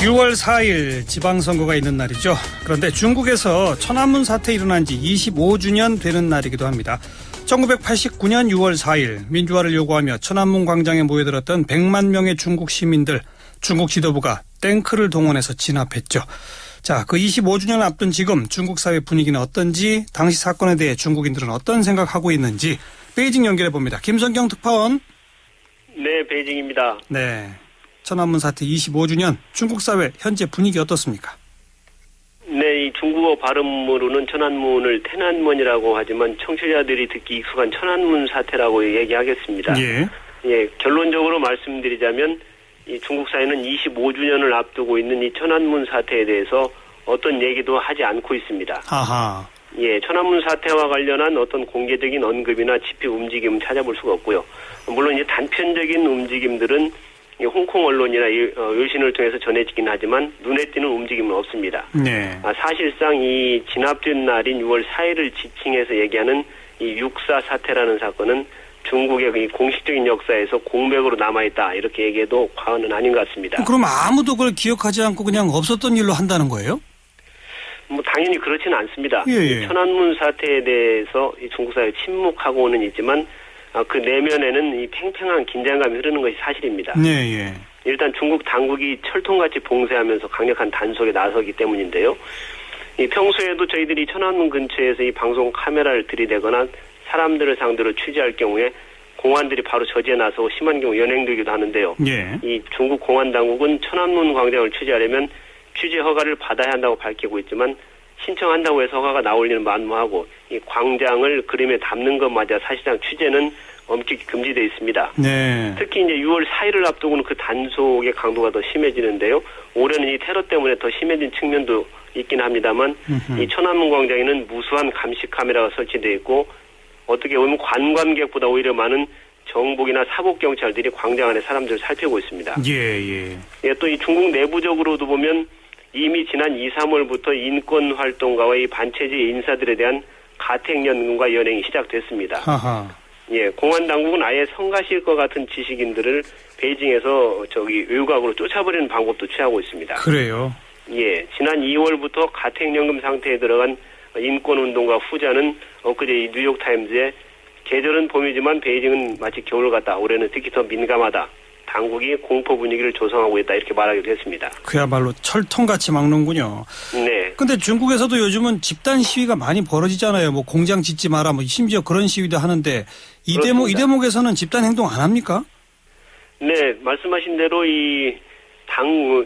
6월 4일 지방선거가 있는 날이죠. 그런데 중국에서 천안문 사태 일어난 지 25주년 되는 날이기도 합니다. 1989년 6월 4일 민주화를 요구하며 천안문 광장에 모여들었던 100만 명의 중국 시민들 중국 지도부가 탱크를 동원해서 진압했죠. 자, 그 25주년 앞둔 지금 중국 사회 분위기는 어떤지 당시 사건에 대해 중국인들은 어떤 생각하고 있는지 베이징 연결해 봅니다. 김성경 특파원. 네, 베이징입니다. 네. 천안문 사태 25주년 중국 사회 현재 분위기 어떻습니까? 네, 이 중국어 발음으로는 천안문을 태난문이라고 하지만 청취자들이 듣기 익숙한 천안문 사태라고 얘기하겠습니다. 예. 예, 결론적으로 말씀드리자면 이 중국 사회는 25주년을 앞두고 있는 이 천안문 사태에 대해서 어떤 얘기도 하지 않고 있습니다. 하하. 예, 천안문 사태와 관련한 어떤 공개적인 언급이나 집회 움직임은 찾아볼 수가 없고요. 물론 이제 단편적인 움직임들은 이 홍콩 언론이나 이, 어, 통해서 전해지긴 하지만 눈에 띄는 움직임은 없습니다. 네. 아, 사실상 이 진압된 날인 6월 4일을 지칭해서 얘기하는 이 육사 사태라는 사건은 중국의 이 공식적인 역사에서 공백으로 남아있다 이렇게 얘기해도 과언은 아닌 것 같습니다. 그럼 아무도 그걸 기억하지 않고 그냥 없었던 일로 한다는 거예요? 뭐 당연히 그렇지는 않습니다. 예, 예. 이 천안문 사태에 대해서 이 중국 사회 침묵하고는 있지만 아, 그 내면에는 이 팽팽한 긴장감이 흐르는 것이 사실입니다. 네, 예. 일단 중국 당국이 철통같이 봉쇄하면서 강력한 단속에 나서기 때문인데요. 이 평소에도 저희들이 천안문 근처에서 이 방송 카메라를 들이대거나 사람들을 상대로 취재할 경우에 공안들이 바로 저지에 나서고 심한 경우 연행되기도 하는데요. 예. 이 중국 공안 당국은 천안문 광장을 취재하려면 취재 허가를 받아야 한다고 밝히고 있지만 신청한다고 해서 허가가 나올 일은 만무하고 이 광장을 그림에 담는 것마저 사실상 취재는 엄격히 금지되어 있습니다. 네. 특히 이제 6월 4일을 앞두고는 그 단속의 강도가 더 심해지는데요. 올해는 이 테러 때문에 더 심해진 측면도 있긴 합니다만 음흠. 이 천안문 광장에는 무수한 감시 카메라가 설치되어 있고 어떻게 보면 관광객보다 오히려 많은 정복이나 사복 경찰들이 광장 안에 사람들을 살피고 있습니다. 예, 예. 예, 또 이 중국 내부적으로도 보면 이미 지난 2, 3월부터 인권 활동가와 이 반체제 인사들에 대한 가택 연금과 연행이 시작됐습니다. 하하. 예, 공안 당국은 아예 성가실 것 같은 지식인들을 베이징에서 저기 외곽으로 쫓아버리는 방법도 취하고 있습니다. 그래요. 예, 지난 2월부터 가택연금 상태에 들어간 인권운동가 후자는 엊그제 이 뉴욕 타임즈에 계절은 봄이지만 베이징은 마치 겨울 같다. 올해는 특히 더 민감하다. 당국이 공포 분위기를 조성하고 있다. 이렇게 말하기도 했습니다. 그야말로 철통같이 막는군요. 네. 근데 중국에서도 요즘은 집단 시위가 많이 벌어지잖아요. 뭐 공장 짓지 마라, 뭐 심지어 그런 시위도 하는데 이 대목 이 그렇습니다. 대목에서는 집단 행동 안 합니까? 네, 말씀하신 대로 이 당,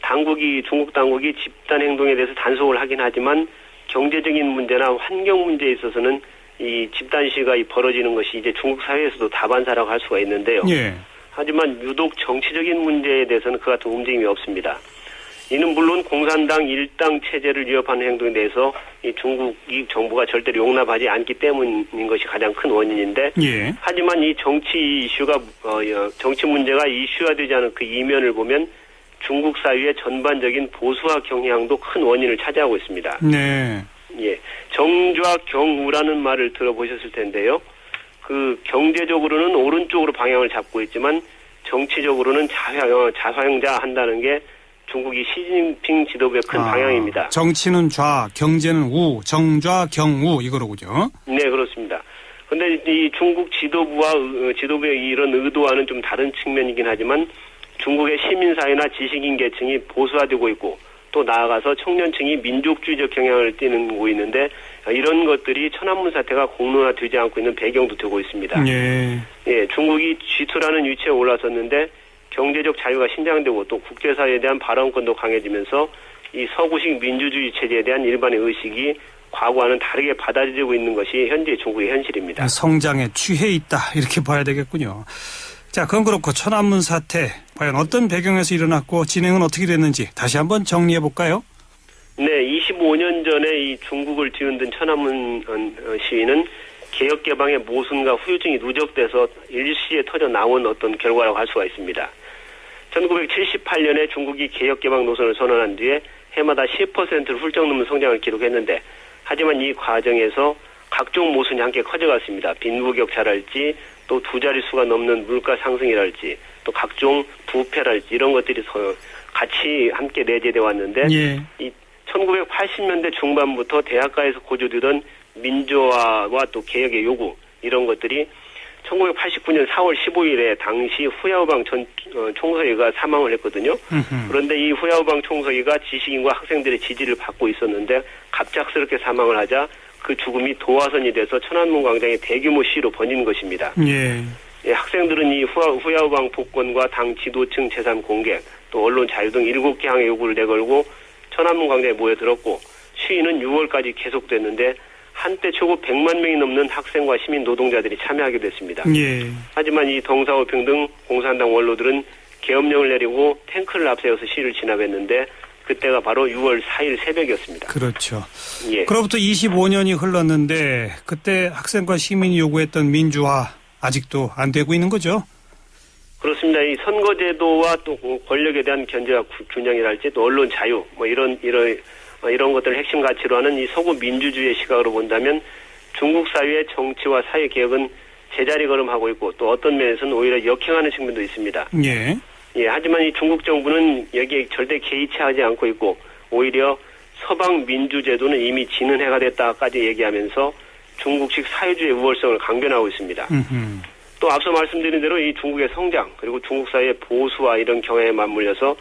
당국이, 중국 당국이 집단 행동에 대해서 단속을 하긴 하지만 경제적인 문제나 환경 문제에 있어서는 이 집단 시위가 이 벌어지는 것이 이제 중국 사회에서도 다반사라고 할 수가 있는데요. 예. 하지만 유독 정치적인 문제에 대해서는 그 같은 움직임이 없습니다. 이는 물론 공산당 일당 체제를 위협하는 행동에 대해서 이 중국 이 정부가 절대로 용납하지 않기 때문인 것이 가장 큰 원인인데 예. 하지만 이 정치 이슈가 어, 어, 정치 문제가 이슈화되지 않은 그 이면을 보면 중국 사회의 전반적인 보수화 경향도 큰 원인을 차지하고 있습니다. 네. 예, 정좌 경우라는 말을 들어보셨을 텐데요. 그 경제적으로는 오른쪽으로 방향을 잡고 있지만 정치적으로는 자화, 어, 자화영자 한다는 게 중국이 시진핑 지도부의 큰 아, 방향입니다. 정치는 좌, 경제는 우, 정좌 경우 이거로군요. 네, 그렇습니다. 근데 이 중국 지도부와 의- 지도부의 이런 의도와는 좀 다른 측면이긴 하지만 중국의 시민사회나 지식인 계층이 보수화되고 있고 또 나아가서 청년층이 민족주의적 경향을 띠고 있는데 이런 것들이 천안문 사태가 공론화되지 않고 있는 배경도 되고 있습니다. 예. 예, 중국이 G2라는 위치에 올라섰는데 경제적 자유가 신장되고 또 국제사회에 대한 발언권도 강해지면서 이 서구식 민주주의 체제에 대한 일반의 의식이 과거와는 다르게 받아들이고 있는 것이 현재 중국의 현실입니다. 성장에 취해 있다 이렇게 봐야 되겠군요. 자, 그건 그렇고 천안문 사태 과연 어떤 배경에서 일어났고 진행은 어떻게 됐는지 다시 한번 정리해 볼까요? 네, 25년 전에 이 중국을 뒤흔든 천안문 어, 시위는 개혁 개방의 모순과 후유증이 누적돼서 일시에 터져 나온 어떤 결과라고 할 수가 있습니다. 1978년에 중국이 개혁 개방 노선을 선언한 뒤에 해마다 10%를 훌쩍 넘는 성장을 기록했는데 하지만 이 과정에서 각종 모순이 함께 커져갔습니다. 빈부격차랄지 또 두 자릿수가 넘는 물가 상승이랄지 또 각종 부패랄지 이런 것들이 서- 같이 함께 내재돼 왔는데 예. 이 1980년대 중반부터 대학가에서 고조되던 민주화와 또 개혁의 요구 이런 것들이 1989년 4월 15일에 당시 후야오방 전 어, 총서기가 사망을 했거든요. 음흠. 그런데 이 후야오방 총서기가 지식인과 학생들의 지지를 받고 있었는데 갑작스럽게 사망을 하자 그 죽음이 도화선이 돼서 천안문 광장에 대규모 시위로 번진 것입니다. 예. 예, 학생들은 이 후야, 후야오방 복권과 당 지도층 재산 공개, 또 언론 자유 등 일곱 개 항의 요구를 내걸고 천안문 광장에 모여들었고 시위는 6월까지 계속됐는데 한때 초고 100만 명이 넘는 학생과 시민 노동자들이 참여하게 됐습니다. 예. 하지만 이 동사오평 등 공산당 원로들은 계엄령을 내리고 탱크를 앞세워서 시위를 진압했는데 그때가 바로 6월 4일 새벽이었습니다. 그렇죠. 예. 그로부터 25년이 흘렀는데 그때 학생과 시민이 요구했던 민주화 아직도 안 되고 있는 거죠? 그렇습니다. 이 선거제도와 또 권력에 대한 견제와 구- 균형이랄지 또 언론 자유 뭐 이런 이런 어, 이런 것들을 핵심 가치로 하는 이 서구 민주주의 시각으로 본다면 중국 사회의 정치와 사회 개혁은 제자리 걸음하고 있고 또 어떤 면에서는 오히려 역행하는 측면도 있습니다. 예. 예, 하지만 이 중국 정부는 여기에 절대 개의치 하지 않고 있고 오히려 서방 민주제도는 이미 지는 해가 됐다까지 얘기하면서 중국식 사회주의 우월성을 강변하고 있습니다. 음흠. 또 앞서 말씀드린 대로 이 중국의 성장 그리고 중국 사회의 보수와 이런 경향에 맞물려서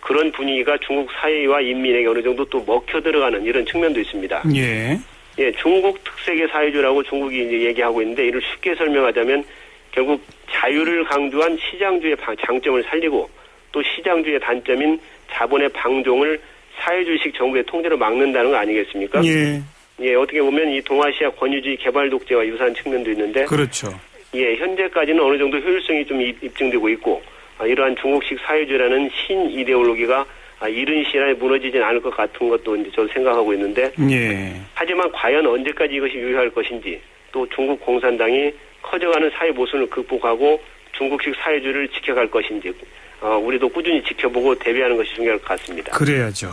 그런 분위기가 중국 사회와 인민에게 어느 정도 또 먹혀 들어가는 이런 측면도 있습니다. 예. 예, 중국 특색의 사회주의라고 중국이 이제 얘기하고 있는데 이를 쉽게 설명하자면 결국 자유를 강조한 시장주의 방- 장점을 살리고 또 시장주의 단점인 자본의 방종을 사회주의식 정부의 통제로 막는다는 거 아니겠습니까? 예. 예, 어떻게 보면 이 동아시아 권위주의 개발 독재와 유사한 측면도 있는데 그렇죠. 예, 현재까지는 어느 정도 효율성이 좀 입- 입증되고 있고 아, 이러한 중국식 사회주의라는 신 이데올로기가 아, 이른 시간에 무너지진 않을 것 같은 것도 이제 저도 생각하고 있는데 예. 하지만 과연 언제까지 이것이 유효할 것인지 또 중국 공산당이 커져가는 사회 모순을 극복하고 중국식 사회주의를 지켜갈 것인지 어, 우리도 꾸준히 지켜보고 대비하는 것이 중요할 것 같습니다. 그래야죠.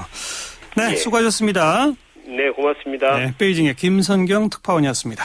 네, 예. 수고하셨습니다. 네, 고맙습니다. 네, 베이징의 김선경 특파원이었습니다.